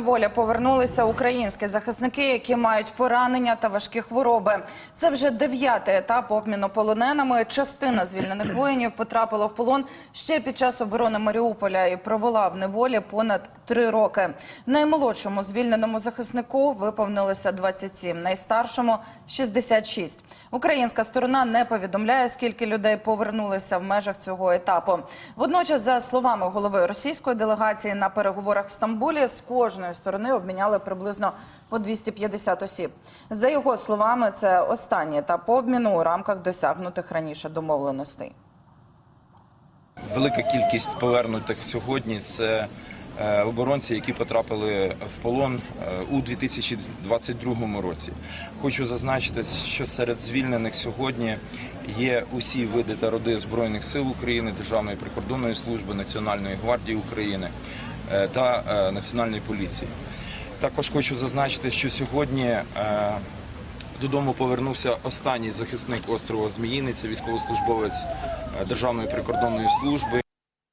Воля повернулися українські захисники, які мають поранення та важкі хвороби. Це вже дев'ятий етап обміну полоненими. Частина звільнених воїнів потрапила в полон ще під час оборони Маріуполя і провела в неволі понад три роки. Наймолодшому звільненому захиснику виповнилося 27, найстаршому 66. Українська сторона не повідомляє, скільки людей повернулися в межах цього етапу. Водночас, за словами голови російської делегації на переговорах в Стамбулі, з кожної сторони обміняли приблизно по 250 осіб. За його словами, це останній етап обміну у рамках досягнутих раніше домовленостей. Велика кількість повернутих сьогодні це оборонці, які потрапили в полон е, у 2022 році. Хочу зазначити, що серед звільнених сьогодні є усі види та роди збройних сил України, Державної прикордонної служби, Національної гвардії України е, та е, Національної поліції. Також хочу зазначити, що сьогодні е, Додому повернувся останній захисник острова Зміїний, це військовослужбовець е, Державної прикордонної служби.